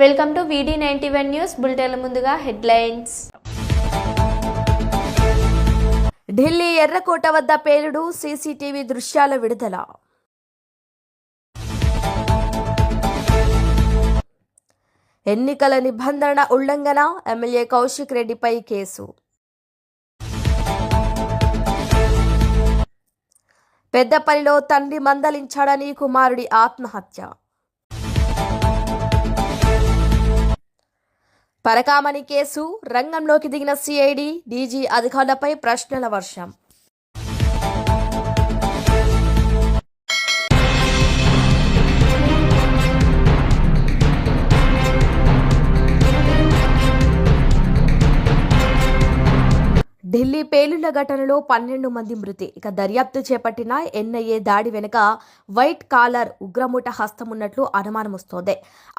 Welcome to VD ninety one news బులెటిన్ల ముందుగా headlines. Delhi ఎర్రకోట వద్ద పేలుడు సీసీటీవీ దృశ్యాల విడుదల. ఎన్నికల నిబంధన ఉల్లంఘన ఎమ్మెల్యే కౌశిక్ రెడ్డిపై కేసు. పెద్దపల్లిలో తండ్రి మందలించాడని కుమారుడి ఆత్మహత్య. పరకామణి కేసు రంగంలోకి దిగిన సిఐడి డీజీ అధికారులపై ప్రశ్నల వర్షం. ఢిల్లీ పేలుళ్ళ ఘటనలో పన్నెండు మంది మృతి. ఇక దర్యాప్తు చేపట్టిన ఎన్ఐఏ దాడి వెనుక వైట్ కాలర్ ఉగ్రమూట హస్తం ఉన్నట్లు అనుమానం వస్తోంది.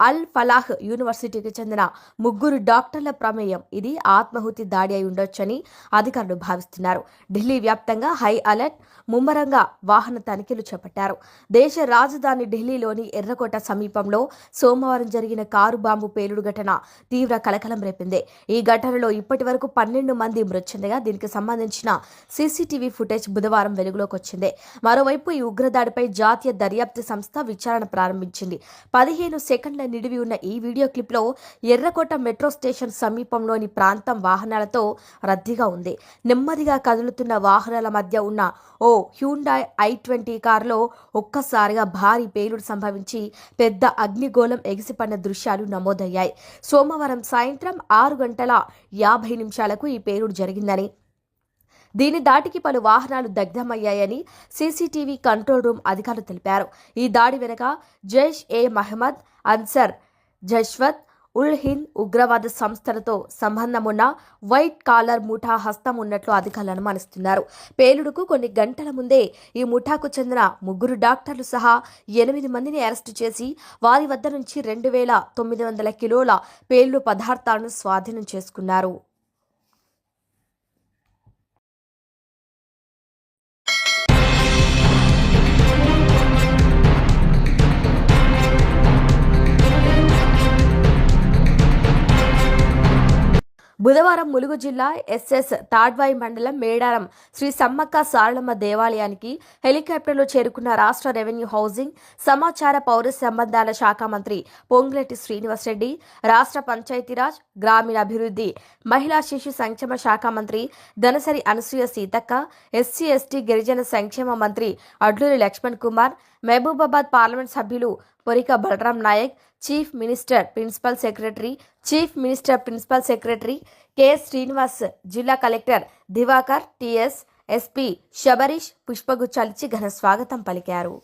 అల్ ఫలాహ్ యూనివర్సిటీకి చెందిన ముగ్గురు డాక్టర్ల ప్రమేయం ఇది ఆత్మాహుతి దాడి అయి ఉండొచ్చని అధికారులు భావిస్తున్నారు. ఢిల్లీ వ్యాప్తంగా హై అలర్ట్ ముమ్మరంగా వాహన తనిఖీలు చేపట్టారు. దేశ రాజధాని ఢిల్లీలోని ఎర్రకోట సమీపంలో సోమవారం జరిగిన కారు బాంబు పేలుడు ఘటన తీవ్ర కలకలం రేపింది. ఈ ఘటనలో ఇప్పటి వరకు పన్నెండు మంది మృతి చెందగా దీనికి సంబంధించిన సీసీటీవీ ఫుటేజ్ బుధవారం వెలుగులోకి వచ్చింది మరోవైపు ఈ ఉగ్రదాడిపై జాతీయ దర్యాప్తు సంస్థ విచారణ ప్రారంభించింది. పదిహేను సెకండ్ల నిడివి ఉన్న ఈ వీడియో క్లిప్లో ఎర్రకోట మెట్రో స్టేషన్ సమీపంలోని ప్రాంతం వాహనాలతో రద్దీగా ఉంది. నెమ్మదిగా కదులుతున్న వాహనాల మధ్య ఉన్న ఓ హ్యూండాయ్ ఐ ట్వంటీ కారులో ఒక్కసారిగా భారీ పేలుడు సంభవించి పెద్ద అగ్నిగోళం ఎగిసిపడిన దృశ్యాలు నమోదయ్యాయి. సోమవారం సాయంత్రం ఆరు గంటల యాభై నిమిషాలకు ఈ పేలుడు జరిగిందని దీని దాటికి పలు వాహనాలు దగ్ధమయ్యాయని సీసీటీవీ కంట్రోల్ రూమ్ అధికారులు తెలిపారు. ఈ దాడి వెనుక జైష్ ఏ మహమ్మద్ అన్సర్ జష్వత్ ఉల్ హింద్ ఉగ్రవాద సంస్థలతో సంబంధమున్న వైట్ కాలర్ ముఠా హస్తం ఉన్నట్లు అధికారులు అనుమానిస్తున్నారు. పేలుడుకు కొన్ని గంటల ముందే ఈ ముఠాకు చెందిన ముగ్గురు డాక్టర్లు సహా ఎనిమిది మందిని అరెస్టు చేసి వారి వద్ద నుంచి రెండు వేల తొమ్మిది వందల కిలోల పేలుడు పదార్థాలను స్వాధీనం చేసుకున్నారు. బుధవారం ములుగు జిల్లా ఎస్ఎస్ తాడ్వాయి మండలం మేడారం శ్రీ సమ్మక్క సారళమ్మ దేవాలయానికి హెలికాప్టర్లో చేరుకున్న రాష్ట్ర రెవెన్యూ హౌసింగ్ సమాచార పౌర సంబంధాల శాఖ మంత్రి పొంగులేటి శ్రీనివాసరెడ్డి రాష్ట్ర పంచాయతీరాజ్ గ్రామీణాభివృద్ధి మహిళా శిశు సంక్షేమ శాఖ మంత్రి దనసరి అనసూయ సీతక్క ఎస్సీ ఎస్టీ గిరిజన సంక్షేమ మంత్రి అడ్లూరి లక్ష్మణ్ కుమార్ మహబూబాబాద్ పార్లమెంట్ సభ్యులు Porika Balram Naik chief minister principal secretary chief minister principal secretary K. Srinivas జిల్లా collector Divakar TS SP Shabarish పుష్పగుచ్చాలిచ్చి ఘన స్వాగతం పలికారు.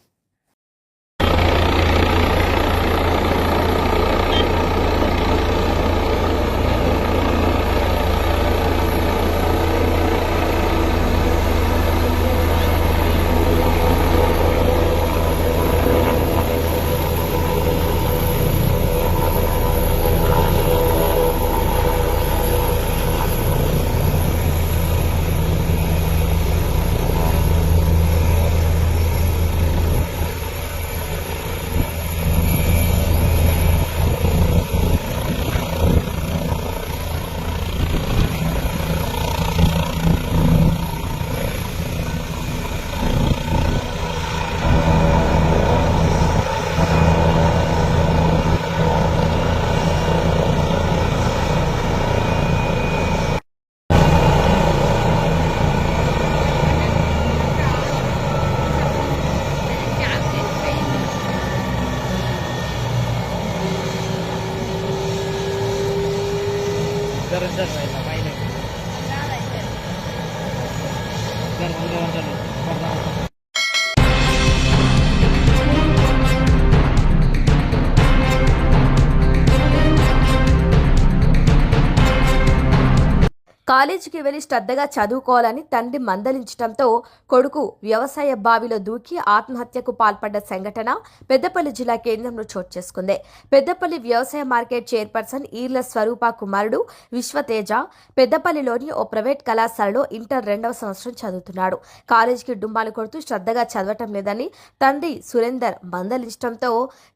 కాలేజీకి వెళ్ళి శ్రద్ధగా చదువుకోవాలని తండ్రి మందలించడంతో కొడుకు వ్యవసాయ బావిలో దూకి ఆత్మహత్యకు పాల్పడ్డ సంఘటన పెద్దపల్లి జిల్లా కేంద్రంలో చోటు చేసుకుంది. పెద్దపల్లి వ్యవసాయ మార్కెట్ చైర్పర్సన్ ఈర్ల స్వరూప కుమారుడు విశ్వతేజ పెద్దపల్లిలోని ఓ ప్రైవేట్ కళాశాలలో ఇంటర్ రెండవ సంవత్సరం చదువుతున్నాడు. కాలేజీకి డుమ్మాలు కొడుతూ శ్రద్ధగా చదవటం లేదని తండ్రి సురేందర్ మందలించడంతో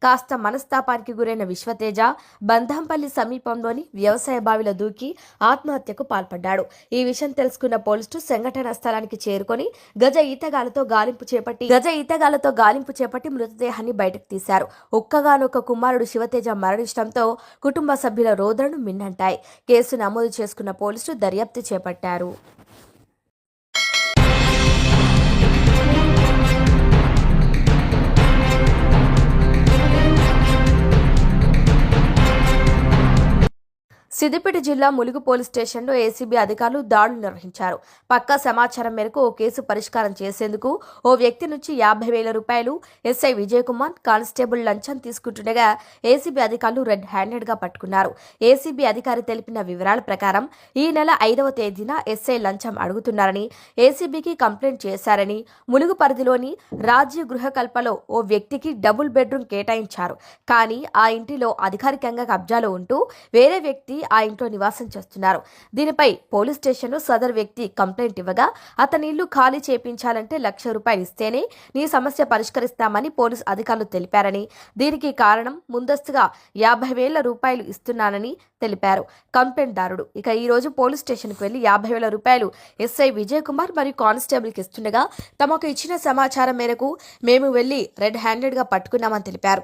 కాస్త మనస్తాపానికి గురైన విశ్వతేజ బంధంపల్లి సమీపంలోని వ్యవసాయ బావిలో దూకి ఆత్మహత్యకు పాల్పడ్డాడు. ఈ విషయం తెలుసుకున్న పోలీసులు సంఘటన స్థలానికి చేరుకొని గజ ఈతగాలతో గాలింపు చేపట్టి గజ ఈతగాలతో గాలింపు చేపట్టి మృతదేహాన్ని బయటకు తీశారు. ఒక్కగానొక్క కుమారుడు శివతేజ మరణించడంతో కుటుంబ సభ్యుల రోదనను మిన్నంటాయి. కేసు నమోదు చేసుకున్న పోలీసులు దర్యాప్తు చేపట్టారు. సిద్దిపేట జిల్లా ములుగు పోలీస్ స్టేషన్లో ఏసీబీ అధికారులు దాడులు నిర్వహించారు. పక్కా సమాచారం మేరకు ఓ కేసు పరిష్కారం చేసేందుకు ఓ వ్యక్తి నుంచి యాభై వేల రూపాయలు ఎస్ఐ విజయ్ కుమార్ కానిస్టేబుల్ లంచం తీసుకుంటుండగా ఏసీబీ అధికారులు రెడ్ హ్యాండెడ్గా పట్టుకున్నారు. ఏసీబీ అధికారి తెలిపిన వివరాల ప్రకారం ఈ నెల ఐదవ తేదీన ఎస్ఐ లంచం అడుగుతున్నారని ఏసీబీకి కంప్లైంట్ చేశారని ములుగు పరిధిలోని రాజ్య గృహకల్పలో ఓ వ్యక్తికి డబుల్ బెడ్రూమ్ కేటాయించారు. కానీ ఆ ఇంటిలో అధికారికంగా కబ్జాలో ఉంటూ వేరే వ్యక్తి ఆ ఇంట్లో నివాసం చేస్తున్నారు. దీనిపై పోలీస్ స్టేషన్లో సదర్ వ్యక్తి కంప్లైంట్ ఇవ్వగా అతని ఇల్లు ఖాళీ చేపించాలంటే లక్ష రూపాయలు ఇస్తేనే నీ సమస్య పరిష్కరిస్తామని పోలీస్ అధికారులు తెలిపారని దీనికి కారణం ముందస్తుగా యాభై వేల రూపాయలు ఇస్తున్నానని తెలిపారు. కంప్లైంట్ దారుడు. ఇక ఈ రోజు పోలీస్ స్టేషన్కు వెళ్ళి యాభై వేల రూపాయలు ఎస్ఐ విజయ్ కుమార్ మరియు కానిస్టేబుల్కి ఇస్తుండగా తమకు ఇచ్చిన సమాచారం మేరకు మేము వెళ్ళి రెడ్ హ్యాండెడ్గా పట్టుకున్నామని తెలిపారు.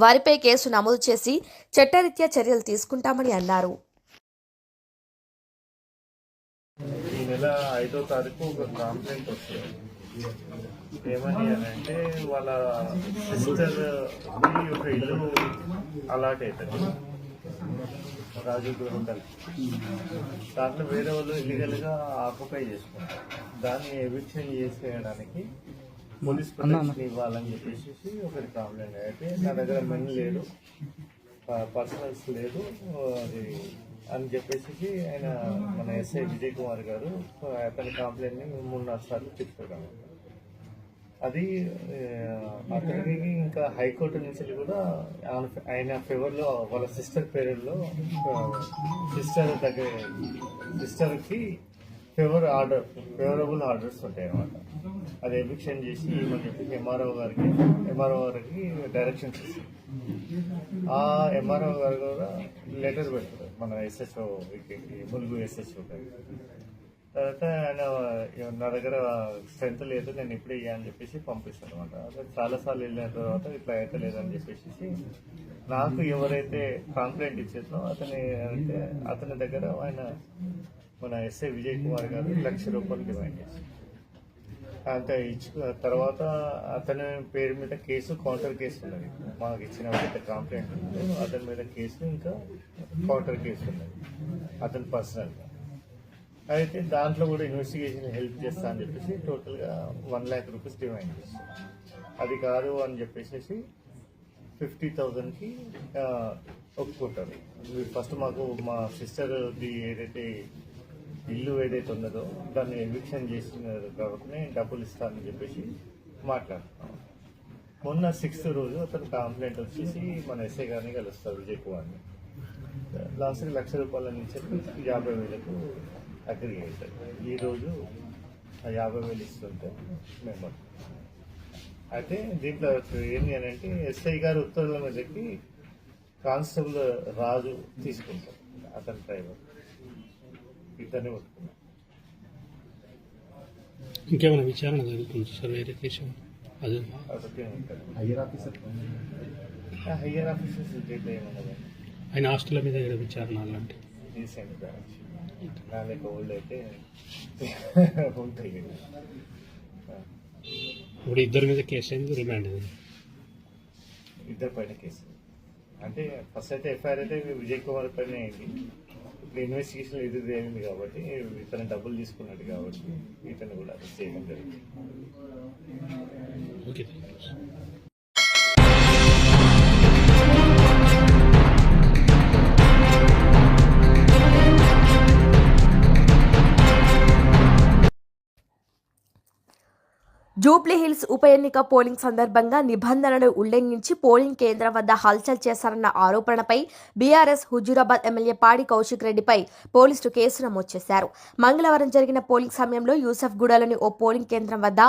వారిపై కేసు నమోదు చేసి చట్టరీత్యా చర్యలు తీసుకుంటామని అన్నారు. ఈ నెల ఐదో తారీఖు ఒక కంప్లైంట్ వస్తుంది. ఏమని అంటే వాళ్ళ సిస్టర్ ఒక ఇల్లు అలాట్ అవుతుంది రాజు గురుంటల్ దాంట్లో వేరే వాళ్ళు ఇల్లీగల్గా ఆక్యుపై చేసుకుంటారు దాన్ని ఎవిక్షన్ చేసేయడానికి పోలీస్ ప్రొటెక్షన్ ఇవ్వాలని చెప్పేసి ఒకటి కంప్లైంట్ అయితే నా దగ్గర మెన్ లేదు. పర్సనల్స్ లేదు. అది అని చెప్పేసి ఆయన మన ఎస్ఐ విజయ్ కుమార్ గారు అతని కంప్లైంట్ని మూడు నాలుగు సార్లు చెప్తున్నాను అది అతనికి ఇంకా హైకోర్టు నుంచి కూడా ఆయన- ఆయన ఫేవర్లో వాళ్ళ సిస్టర్ పేరులో సిస్టర్ దగ్గర సిస్టర్కి ఫేవర్ ఆర్డర్ ఫేవరబుల్ ఆర్డర్స్ ఉంటాయి అన్నమాట. అది ఎవిక్షన్ చేసి ఏమని చెప్పి ఎంఆర్ఓ గారికి ఎంఆర్ఓ గారికి డైరెక్షన్స్ ఇస్తుంది ఆ ఎంఆర్ఓ గారు కూడా లెటర్ పెడతారు. మన ఎస్ఎస్ఓ ములుగు ఎస్ఎస్ఓ గారికి తర్వాత ఆయన నా దగ్గర స్ట్రెంత్ లేదు నేను ఇప్పుడే ఇయ్య అని చెప్పేసి పంపిస్తాను అనమాట అదే చాలాసార్లు వెళ్ళిన తర్వాత ఇట్లా అయితే లేదని చెప్పేసి నాకు ఎవరైతే కంప్లైంట్ ఇచ్చేదో అతని అంటే అతని దగ్గర ఆయన మన ఎస్ఐ విజయ్ కుమార్ గారు లక్ష రూపాయలు డిమాండ్ చేశారు. అంత ఇచ్చుకున్న తర్వాత అతని పేరు మీద కేసు కౌంటర్ కేసు ఉన్నది. మాకు ఇచ్చిన కంప్లైంట్ అతని మీద కేసు ఇంకా కౌంటర్ కేసు ఉన్నది. అతని పర్సనల్గా అయితే దాంట్లో కూడా ఇన్వెస్టిగేషన్ హెల్ప్ చేస్తా అని చెప్పేసి టోటల్గా వన్ ల్యాక్ రూపీస్ డిమాండ్ చేస్తాం అది కాదు అని చెప్పేసి ఫిఫ్టీ థౌజండ్కి ఒప్పుకుంటారు. మీరు ఫస్ట్ మాకు మా సిస్టర్ది ఏదైతే ఇల్లు ఏదైతే ఉన్నదో దాన్ని ఎవిక్షన్ చేస్తున్నారు కాబట్టి నేను డబ్బులు ఇస్తానని చెప్పేసి మాట్లాడుతున్నాం. మొన్న సిక్స్త్ రోజు అతను కంప్లైంట్ వచ్చేసి మన ఎస్ఐ గారిని కలుస్తారు విజయ్ కుమార్ని లాస్ట్కి లక్ష రూపాయల నుంచి యాభై వేలకు అగ్రి అవుతారు ఈరోజు ఆ యాభై వేలు ఇస్తుంటే మేము అయితే దీంట్లో ఏంటి అని అంటే ఎస్ఐ గారి ఉత్తర్వుల మీదకి కానిస్టేబుల్ రాజు తీసుకుంటారు అతని డ్రైవర్. ఇద్దరిని పట్టుకున్నాం ఇంకేమైనా విచారణ జరుగుతుంది సార్? వేరే కేసు అదే higher officer higher officers date ఆయన హాస్టల్ మీద ఏదో విచారణ అలాంటి? రీసెంట్ బ్యాచ్ నా లెక్క ఓల్డ్ అయితే ఉంటాయి. ఇప్పుడు ఇద్దరి మీద కేసు అయింది రిమాండ్ అయింది ఇద్దరు పైన కేసు. అంటే ఫస్ట్ అయితే ఎఫ్ఐఆర్ అయితే విజయ్ కుమార్ పైన అయింది. ఇన్వెస్టిగేషన్ ఇది జరిగింది కాబట్టి ఇతను డబ్బులు తీసుకున్నట్టు కాబట్టి ఇతను కూడా చేయడం జరిగింది ఓకే జూబ్లీ హిల్స్ ఉప ఎన్నిక పోలింగ్ సందర్భంగా నిబంధనలు ఉల్లంఘించి పోలింగ్ కేంద్రం వద్ద హల్చల్ చేశారన్న ఆరోపణపై బీఆర్ఎస్ హుజూరాబాద్ ఎమ్మెల్యే పాడి కౌశిక్ రెడ్డిపై పోలీసులు కేసు నమోదు చేశారు. మంగళవారం జరిగిన పోలింగ్ సమయంలో యూసఫ్ గూడలోని ఓ పోలింగ్ కేంద్రం వద్ద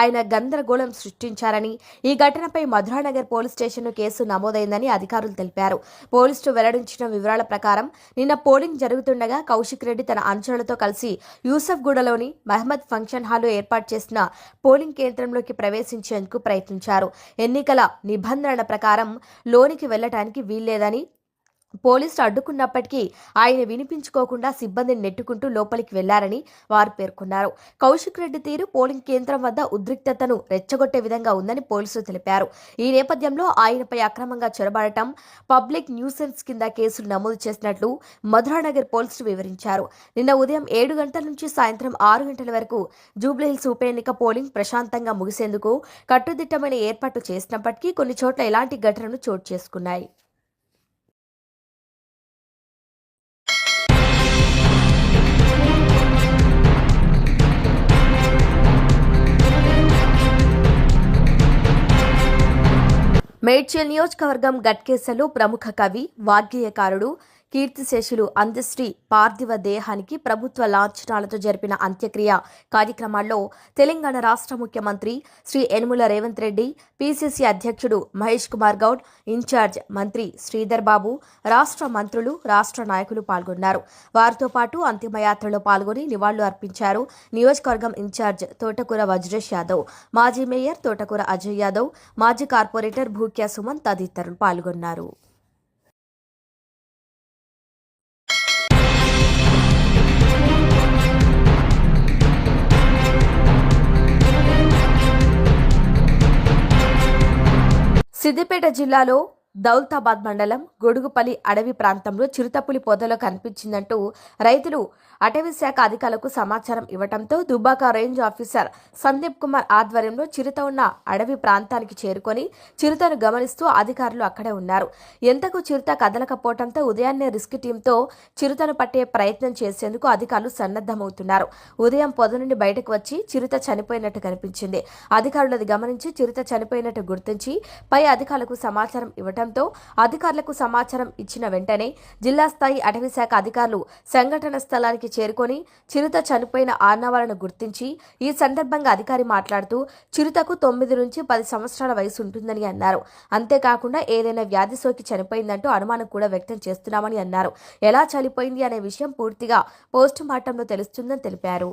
ఆయన గందరగోళం సృష్టించారని ఈ ఘటనపై మధురానగర్ పోలీస్ స్టేషన్లో కేసు నమోదైందని అధికారులు తెలిపారు. పోలీసులు వెల్లడించిన వివరాల ప్రకారం నిన్న పోలింగ్ జరుగుతుండగా కౌశిక్ రెడ్డి తన అనుచరులతో కలిసి యూసఫ్ గూడలోని మహమ్మద్ ఫంక్షన్ హాల్లో ఏర్పాటు చేసిన పోలింగ్ కేంద్రంలోకి ప్రవేశించేందుకు ప్రయత్నించారు. ఎన్నికల నిబంధనల ప్రకారం లోనికి వెళ్ళటానికి వీల్లేదని పోలీసులు అడ్డుకున్నప్పటికీ ఆయన వినిపించుకోకుండా సిబ్బందిని నెట్టుకుంటూ లోపలికి వెళ్ళారని వారు పేర్కొన్నారు. కౌశిక్ రెడ్డి తీరు పోలింగ్ కేంద్రం వద్ద ఉద్రిక్తతను రెచ్చగొట్టే విధంగా ఉందని పోలీసులు తెలిపారు. ఈ నేపథ్యంలో ఆయనపై అక్రమంగా చొరబడటం పబ్లిక్ న్యూసెన్స్ కింద కేసులు నమోదు చేసినట్లు మధురానగర్ పోలీసులు వివరించారు. నిన్న ఉదయం ఏడు గంటల నుంచి సాయంత్రం ఆరు గంటల వరకు జూబ్లీహిల్స్ ఉప ఎన్నిక పోలింగ్ ప్రశాంతంగా ముగిసేందుకు కట్టుదిట్టమైన ఏర్పాట్లు చేసినప్పటికీ కొన్ని చోట్ల ఎలాంటి ఘటనలు చోటు చేసుకున్నాయి. మేడ్చల్ నియోజకవర్గం గట్కేసలో ప్రముఖ కవి వాగ్గేయకారుడు కీర్తిశేషులు అంత్యశ్రీ పార్థివ దేహానికి ప్రభుత్వ లాంఛనాలతో జరిపిన అంత్యక్రియ కార్యక్రమాల్లో తెలంగాణ రాష్ట్ర ముఖ్యమంత్రి శ్రీ ఎనుముల రేవంత్ రెడ్డి పీసీసీ అధ్యక్షుడు మహేష్ కుమార్ గౌడ్ ఇన్ఛార్జ్ మంత్రి శ్రీధర్ బాబు రాష్ట్ర మంత్రులు రాష్ట్ర నాయకులు పాల్గొన్నారు. వారితో పాటు అంతిమయాత్రలో పాల్గొని నివాళులు అర్పించారు నియోజకవర్గం ఇన్ఛార్జ్ తోటకూర వజ్రేష్ యాదవ్ మాజీ మేయర్ తోటకూర అజయ్ యాదవ్ మాజీ కార్పొరేటర్ భూక్యా సుమన్ తదితరులు పాల్గొన్నారు. సిద్దిపేట జిల్లాలో దౌల్తాబాద్ మండలం గొడుగుపల్లి అడవి ప్రాంతంలో చిరుతపులి పొదలో కనిపించిందంటూ రైతులు అటవీ శాఖ అధికారులకు సమాచారం ఇవ్వడంతో దుబ్బాక రేంజ్ ఆఫీసర్ సందీప్ కుమార్ ఆధ్వర్యంలో చిరుత ఉన్న అడవి ప్రాంతానికి చేరుకొని చిరుతను గమనిస్తూ అధికారులు అక్కడే ఉన్నారు. ఎంతకు చిరుత కదలకపోవడంతో ఉదయాన్నే రిస్క్ టీంతో చిరుతను పట్టే ప్రయత్నం చేసేందుకు అధికారులు సన్నద్ధమవుతున్నారు. ఉదయం పొద నుండి బయటకు వచ్చి చిరుత చనిపోయినట్టు కనిపించింది. అధికారులు అది గమనించి చిరుత చనిపోయినట్టు గుర్తించి పై అధికారులకు సమాచారం ఉండటంతో అధికారులకు సమాచారం ఇచ్చిన వెంటనే జిల్లా స్థాయి అటవీ శాఖ అధికారులు సంఘటన స్థలానికి చేరుకొని చిరుత చనిపోయిన ఆనవాలను గుర్తించి ఈ సందర్భంగా అధికారి మాట్లాడుతూ చిరుతకు తొమ్మిది నుంచి పది సంవత్సరాల వయసు ఉంటుందని అన్నారు. అంతేకాకుండా ఏదైనా వ్యాధి సోకి చనిపోయిందంటూ అనుమానం కూడా వ్యక్తం చేస్తున్నామని అన్నారు. ఎలా చనిపోయింది అనే విషయం పూర్తిగా పోస్టుమార్టంలో తెలుస్తుందని తెలిపారు.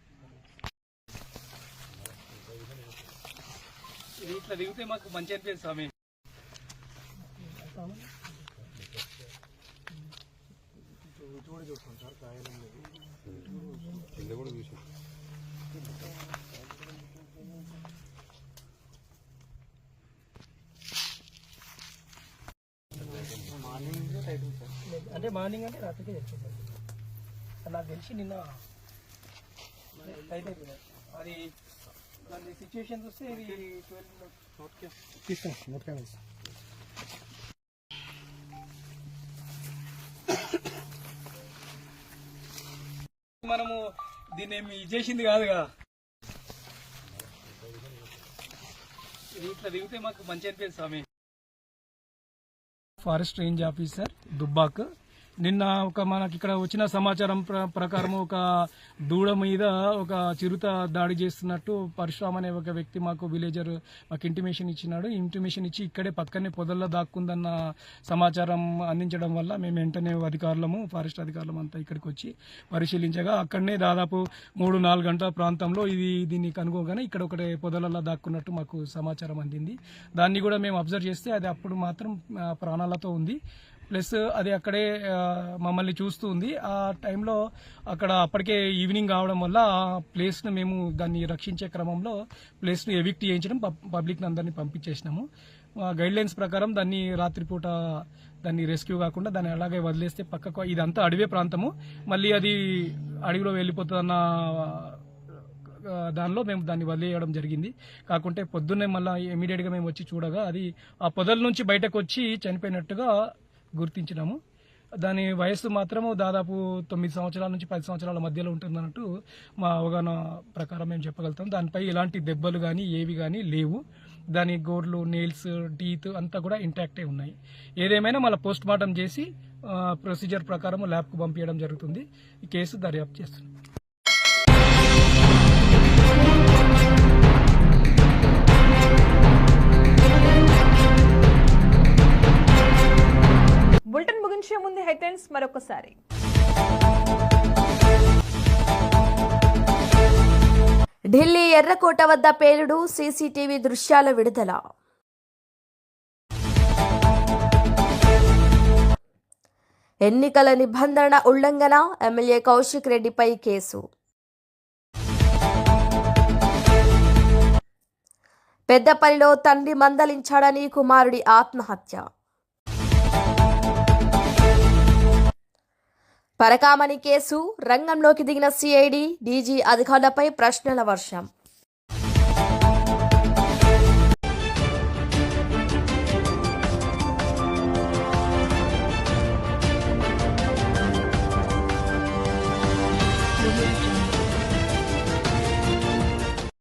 ఇట్లా దిగితే మాకు మంచి అనిపించింది స్వామి. అంటే మార్నింగ్ అంటే రాత్రికి నాకు తెలిసి నిన్న అది దాని సిచ్యువేషన్ చూస్తే ఇది ట్వెల్వ్ తీస్తాను నోట్ క్యామెరా మనము దీన్ని ఏమి ఇది చేసింది కాదుగా ఇది ఇట్లా దిగితే మాకు మంచి అనిపించింది Swami forest range officer Dubbak నిన్న ఒక మనకి ఇక్కడ వచ్చిన సమాచారం ప్ర- ప్రకారం ఒక దూడ మీద ఒక చిరుత దాడి చేస్తున్నట్టు పరశురామ్ అనే ఒక వ్యక్తి మాకు విలేజర్ మాకు ఇంటిమేషన్ ఇచ్చినాడు. ఇంటిమేషన్ ఇచ్చి ఇక్కడే పక్కనే పొదల్లో దాక్కుందన్న సమాచారం అందించడం వల్ల మేము వెంటనే అధికారులము ఫారెస్ట్ అధికారులం అంతా ఇక్కడికి వచ్చి పరిశీలించగా అక్కడనే దాదాపు మూడు నాలుగు గంటల ప్రాంతంలో ఇది దీన్ని కనుగోగానే ఇక్కడ ఒకటి పొదలలో దాక్కున్నట్టు మాకు సమాచారం అందింది. దాన్ని కూడా మేము అబ్జర్వ్ చేస్తే అది అప్పుడు మాత్రం ప్రాణాలతో ఉంది. ప్లస్ అది అక్కడే మమ్మల్ని చూస్తూ ఉంది. ఆ టైంలో అక్కడ అప్పటికే ఈవినింగ్ కావడం వల్ల ఆ ప్లేస్ను మేము దాన్ని రక్షించే క్రమంలో ప్లేస్ను ఎవిక్ట్ చేయించడం పబ్- పబ్లిక్ని అందరినీ పంపించేసినాము. గైడ్ లైన్స్ ప్రకారం దాన్ని రాత్రిపూట దాన్ని రెస్క్యూ కాకుండా దాన్ని అలాగే వదిలేస్తే పక్కకు ఇదంతా అడవే ప్రాంతము. మళ్ళీ అది అడవిలో వెళ్ళిపోతుందన్న దానిలో మేము దాన్ని వదిలేయడం జరిగింది. కాకుంటే పొద్దున్నే మళ్ళీ ఇమీడియట్గా మేము వచ్చి చూడగా అది ఆ పొదల నుంచి బయటకు వచ్చి చనిపోయినట్టుగా గుర్తించినాము. దాని వయస్సు మాత్రము దాదాపు తొమ్మిది సంవత్సరాల నుంచి పది సంవత్సరాల మధ్యలో ఉంటుందన్నట్టు మా అవగాహన ప్రకారం మేము చెప్పగలుగుతాం. దానిపై ఎలాంటి దెబ్బలు కానీ ఏవి కానీ లేవు. దాని గోర్లు నెయిల్స్ టీత్ అంతా కూడా ఇంటాక్టే ఉన్నాయి. ఏదేమైనా మళ్ళీ పోస్ట్ మార్టం చేసి ప్రొసీజర్ ప్రకారం ల్యాబ్కు పంపించడం జరుగుతుంది. ఈ కేసు దర్యాప్తు చేస్తున్నాం. ముగించే హెడ్లైన్స్ మరొకసారి. ఢిల్లీ ఎర్రకోట వద్ద పేలుడు సీసీటీవీ దృశ్యాల విడుదల. ఎన్నికల నిబంధన ఉల్లంఘన ఎమ్మెల్యే కౌశిక్ రెడ్డిపై కేసు. పెద్దపల్లిలో తండ్రి మందలించాడని కుమారుడి ఆత్మహత్య. పరకామణి కేసు రంగంలోకి దిగిన సిఐడి డీజీ అధికారులపై ప్రశ్నల వర్షం.